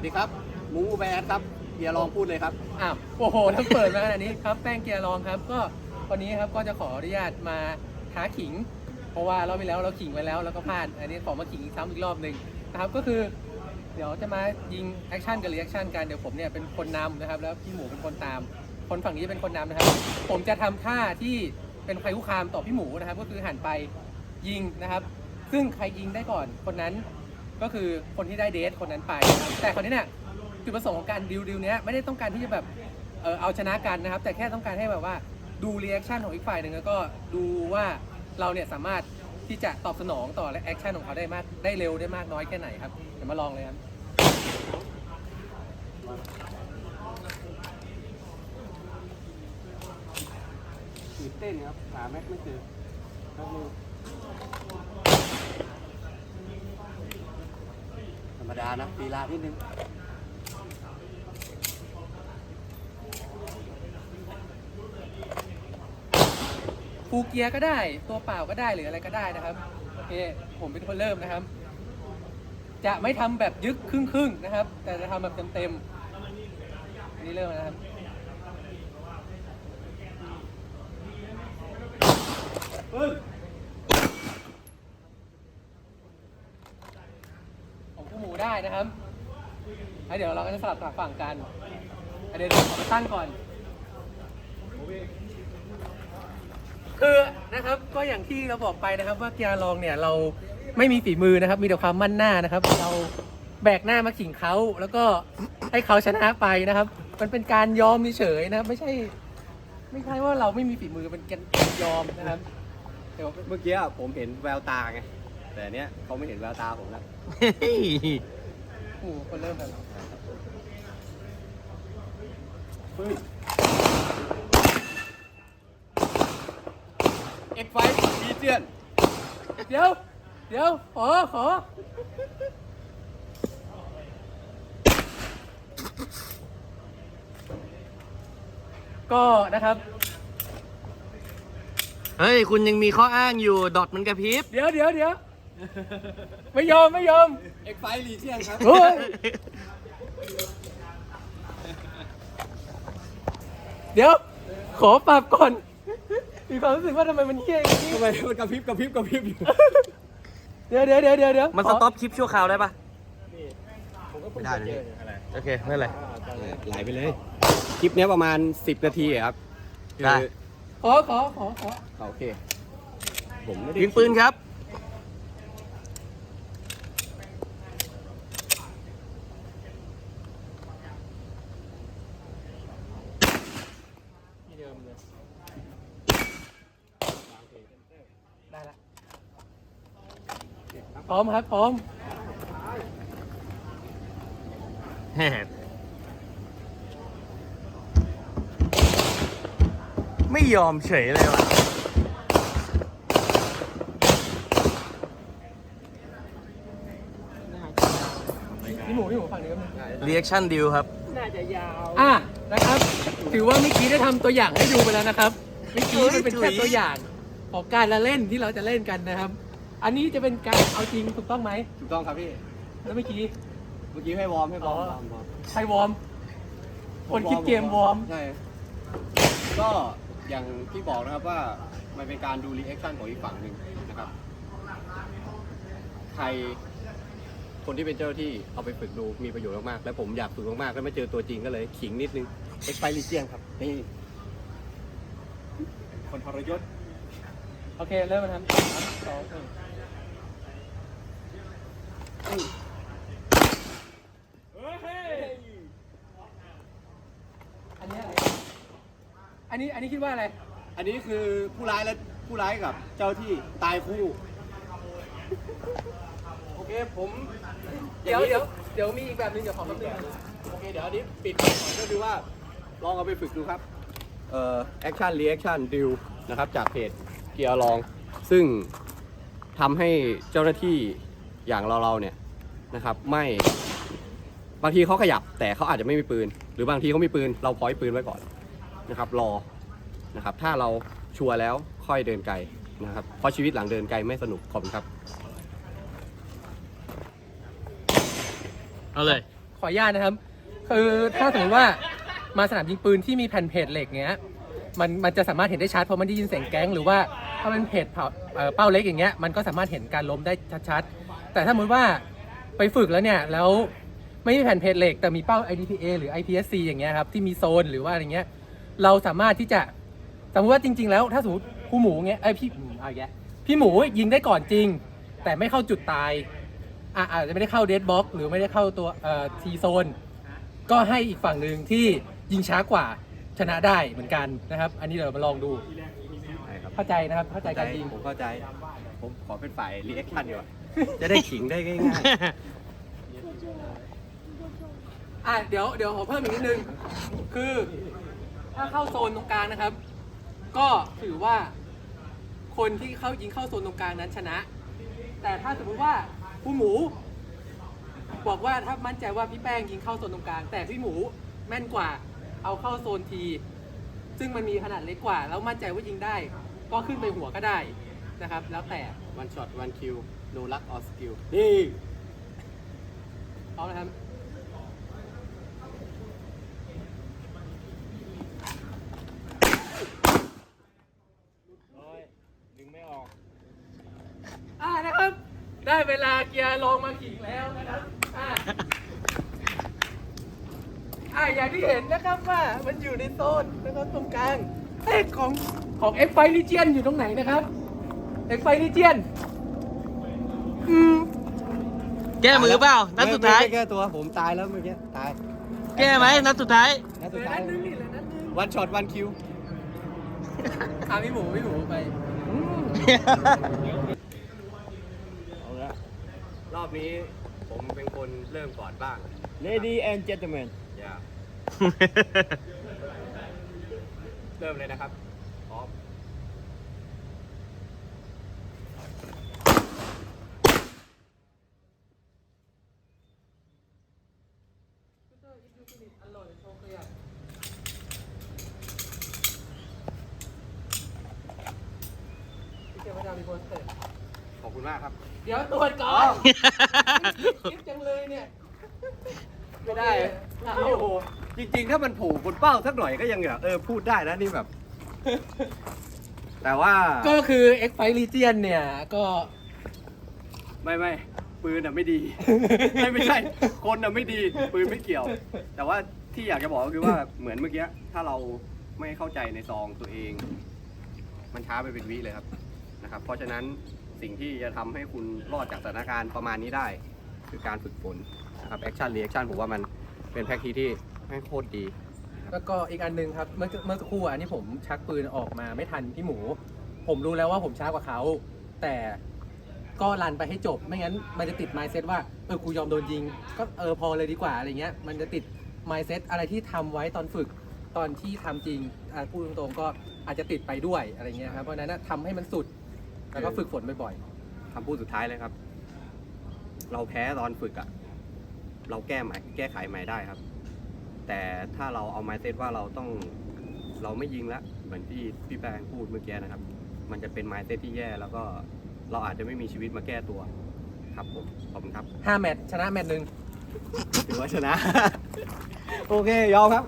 สวัสดีครับหมูแบดครับเฮียร์ลองพูดเลยครับอ้าวโอ้โหทั้งเปิดมาขนาดนี้ครับแป้งเกียร์ลองครับ ก็วันนี้ครับก็จะขออนุญาตมาท้าขิง เพราะว่าเราไปแล้วเราขิงไปแล้วแล้วก็พลาดอันนี้ขอมาขิงซ้ำอีกรอบหนึ่งนะครับก็คือ เดี๋ยวจะมายิงแอคชั่นกับรีแอคชั่นกันเดี๋ยวผมเนี่ยเป็นคนนำนะครับแล้วพี่หมูเป็นคนตาม คนฝั่งนี้จะเป็นคนนำนะครับ ผมจะทำท่าที่เป็นภัยคุกคามต่อพี่หมูนะครับ ก็คือหันไปยิงนะครับ ซึ่งใครยิงได้ก่อนคนนั้น ก็คือคนที่ได้เดทคนนั้นไป แต่คนนี้เนี่ยจุดประสงค์ของการดิวดิวเนี้ยไม่ได้ต้องการที่จะแบบเออเอาชนะกันนะครับ แต่แค่ต้องการให้แบบว่าดูรีแอคชั่นของอีกฝ่ายหนึ่งแล้วก็ดูว่าเราเนี่ยสามารถที่จะตอบสนองต่อและแอคชั่นของเขาได้มากได้เร็วได้มากน้อยแค่ไหนครับเดี๋ยวมาลองเลยครับตื่นเต้นครับหาแม็กไม่เจอครับมือธ รรมดานะลีลานิดนึงฟูลเกียร์ก็ได้ ตัวเปล่าก็ได้หรืออะไรก็ได้นะครับโอเคผมเป็นคนเริ่มนะครับ จะไม่ทำแบบยึกครึ่งครึ่งๆนะครับ แต่จะทำแบบเต็มเต็มๆอันนี่เริ่มแล้วนะครับเฮ้ยของผู้หมูได้ นะครับแล้วเดี๋ยวเราก็จะสลับฝั่งกันอะเดี๋ยวเราขอไปตั้งก่อน คือนะครับก็อย่างที่เราบอกไปนะครับ ว่าเกียร์ลองเนี่ยเราไม่มีฝีมือนะครับ มีแต่ความมั่นหน้านะครับ เราแบกหน้ามาขิงเขาแล้วก็ให้เขาชนะไปนะครับ มันเป็นการยอมเฉยๆนะครับ ไม่ใช่ ไม่ใช่ว่าเราไม่มีฝีมือเป็นการยอมนะครับเดี๋ยว เมื่อกี้อะผมเห็นแววตาไง แต่เนี้ยเขาไม่เห็นแววตาผมแล้วผู้ หมูคนเริ่มกันเฮ้ยเอ็กไฟดีเจียน เดี๋ยว เดี๋ยว ขอ ขอก็นะครับ เฮ้ย คุณยังมีข้ออ้างอยู่ ดอทมันกระพริบ เดี๋ยวเดี๋ยวเดี๋ยว ไม่ยอมไม่ยอมเอ็กไฟรีเจียนครับ เฮ้ยเดี๋ยว ขอปรับก่อน มีความรู้สึกว่าทำไมมันเฮี้ยอย่างนี้ทำไมมันกระพริบกระพริบกระพริบอยู่ เดี๋ยวเดี๋ยวเดี๋ยวเดี๋ยวเดี๋ยวมันสต็อปคลิปชั่วคราวได้ปะไม่ได้เลยโอเคไม่เป็นไรไหลไปเลย คลิปเนี้ยประมาณ 10 นาทีอะครับได้คือขอขอขอขอโอเค ผมไม่ได้ยิงปืนครับ ที่เดิมเลย ได้ละ พร้อมครับพร้อมแฮ่ไม่ยอมเฉยเลยว่ะพี่หมูพี่หมูฝั่งนี้ก็มีรีแอคชั่นดิวครับอะนะครับ ถือว่าเมื่อกี้ได้ทำตัวอย่างให้ดูไปแล้วนะครับเมื่อกี้มันเป็นแค่ตัวอย่างของการละเล่นที่เราจะเล่นกันนะครับ อันนี้จะเป็นการเอาจริงถูกต้องไหม ถูกต้องครับพี่ แล้วเมื่อกี้ เมื่อกี้ให้วอร์มให้วอร์มอ๋อ วอร์มวอร์มใครวอร์ม คนคิดเกมวอร์ม ใช่ก็อย่างที่บอกนะครับว่ามันเป็นการดูรีแอคชั่นของอีกฝั่งหนึ่งนะครับ ใครคนที่เป็นเจ้าหน้าที่เอาไปฝึกดูมีประโยชน์มากๆ และผมอยากฝึกมากๆแล้วไม่เจอตัวจริงก็เลยขิงนิดนึงเอ็กไ i ลิเจียนครับ นี่ คนทรยศ โอเค เริ่มมาทำสามสองหนึ่งอันนี้อะไร อันนี้ อันนี้คิดว่าอะไร อันนี้คือผู้ร้ายและผู้ร้ายกับเจ้าที่ตายคู่ โอเค ผม เดี๋ยวเดี๋ยวเดี๋ยวมีอีกแบบหนึงเดี๋ยวขอแป๊บนึงโอเค เดี๋ยวอันนี้ปิดก่อนก็คือว่า ลองเอาไปฝึกดูครับ เอ่อ แอคชั่นรีแอคชั่นดิวนะครับ จากเพจ เกียร์ลอง ซึ่งทำให้เจ้าหน้าที่อย่างเราเราๆเนี่ยนะครับ ไม่บางทีเขาขยับแต่เขาอาจจะไม่มีปืน หรือบางทีเขามีปืน เราพอยปืนไว้ก่อนนะครับ รอนะครับ ถ้าเราชัวร์แล้วค่อยเดินไกลนะครับเพราะชีวิตหลังเดินไกลไม่สนุกขอบคุณครับ เอาเลย ขออนุญาตนะครับ คือถ้าสมมติว่ามาสนามยิงปืนที่มีแผ่นเพจเหล็กเงี้ยมันมันจะสามารถเห็นได้ชัดเพราะมันได้ยินเสียงแก๊งหรือว่าถ้าเป็นเพจเผาเป้าเล็กอย่างเงี้ยมันก็สามารถเห็นการล้มได้ชัดๆ แต่ถ้าสมมติว่าไปฝึกแล้วเนี่ยแล้วไม่มีแผ่นเพจเหล็กแต่มีเป้า IDPA หรือ IPSC อย่างเงี้ยครับที่มีโซนหรือว่าอะไรเงี้ยเราสามารถที่จะสมมติว่าจริง ๆ แล้วถ้าสมมติผู้หมูเงี้ยไอพี่อืมเอาแกพี่หมูยิงได้ก่อนจริง แต่ไม่เข้าจุดตายอาจจะไม่ได้เข้าเดดบ็อกหรือไม่ได้เข้าตัวเอ่อทีโซนก็ให้อีกฝั่งหนึ่งที่ยิงช้ากว่าชนะได้เหมือนกันนะครับ อันนี้เดี๋ยวมาลองดู เข้าใจนะครับ เข้าใจการยิงผมเข้าใจ ผมขอเป็นฝ่ายรีแอคชั่นดีกว่า จะได้ขิงได้ง่ายอะเดี๋ยวเดี๋ยวขอเพิ่มอีกนิดนึง คือถ้าเข้าโซนตรงกลางนะครับ ก็ถือว่า คนที่เข้ายิงเข้าโซนตรงกลางนั้นชนะ แต่ถ้าสมมุติว่าผู้หมู บอกว่าถ้ามั่นใจว่าพี่แป้งยิงเข้าโซนตรงกลาง แต่พี่หมูแม่นกว่า เอาเข้าโซนที ซึ่งมันมีขนาดเล็กกว่า แล้วมั่นใจว่ายิงได้ ก็ขึ้นไปหัวก็ได้นะครับ แล้วแต่ๆ one shot one kill no luck or skill นี่เอานะครับดึงไม่ออก อ่านะครับ ได้เวลาเกียร์ลองมาขิงแล้วนะครับอ่าอ่าอย่างที่เห็นนะครับว่ามันอยู่ในโซนนะครับตรงกลางเอ๊ะของ ของ F ไฟลิเจียนอยู่ตรงไหนนะครับ F ไฟลิเจียนอืมแก้มือเปล่านัดสุดท้าย ไม่ไม่แก้ตัวผมตายแล้วเมื่อกี้ตายแก้ไหมนัดสุดท้าย นัดเหสุลืดอท้ายนัดนึงนี่เหลือนัดนึง one shot one kill อ่าพี่หมูพี่หมูไปอืมเอาละ รอบนี้ผมเป็นคนเริ่มก่อนบ้าง Lady and gentlemen อย่าเริ่มเลยนะครับพร้อม พี่เกียร์มาดามมีโปสเตอร์ขอบคุณมากครับ เดี๋ยวตรวจก่อนคลิปจังเลยเนี่ย ไม่ได้เอาโอ้โหจริงๆ ถ้ามันผูกบนเป้าสักหน่อยก็ยังแบบเออพูดได้นะนี่แบบ แต่ว่าก็คือ X f i Legion เนี่ย ก็ไม่ไม่ ปืนอะไม่ดี ไม่ไม่ใช่ คนอะไม่ดี ปืนไม่เกี่ยว แต่ว่าที่อยากจะบอกก็คือว่าเหมือนเมื่อกี้ถ้าเราไม่เข้าใจในซองตัวเอง มันช้าไปเป็นวิเลยครับนะครับ เพราะฉะนั้นสิ่งที่จะทำให้คุณรอดจากสถานการณ์ประมาณนี้ได้ คือการฝึกฝนนะครับแอคชั่นรีแอคชั่นผมว่ามันเป็นแพ็กทีที่แม่งโคตรดี แล้วก็อีกอันหนึงครับ เมื่อเมื่อสักครู่อันนี้ผมชักปืนออกมาไม่ทันพี่หมู ผมรู้แล้วว่าผมช้ากว่าเขา แต่ ก็รันไปให้จบ ไม่งั้นมันจะติด mindset ว่าเออกูยอมโดนยิง ก็เออพอเลยดีกว่าอะไรเงี้ย มันจะติด mindset อะไรที่ทำไว้ตอนฝึกตอนที่ทำจริงอะพูดตรงๆก็อาจจะติดไปด้วยอะไรเงี้ยครับเพราะฉะนั้นนะทำให้มันสุดแล้วก็ฝึกฝนบ่อยคำพูดสุดท้ายเลยครับ เราแพ้ตอนฝึกอะ่ะเราแก้ใหม่แก้ไขใหม่ได้ครับ แต่ถ้าเราเอาไม้เซตว่าเราต้องเราไม่ยิงแล้วเหมือนที่พี่แปงพูดเมื่อกี้นะครับ มันจะเป็นไม้เซตที่แย่แล้วก็ เราอาจจะไม่มีชีวิตมาแก้ตัว ครับผม ขอบคุณครับๆ5แมตช์ชนะแมตช์หนึ่ง ถือว่าชนะ โอเค ยอมครับ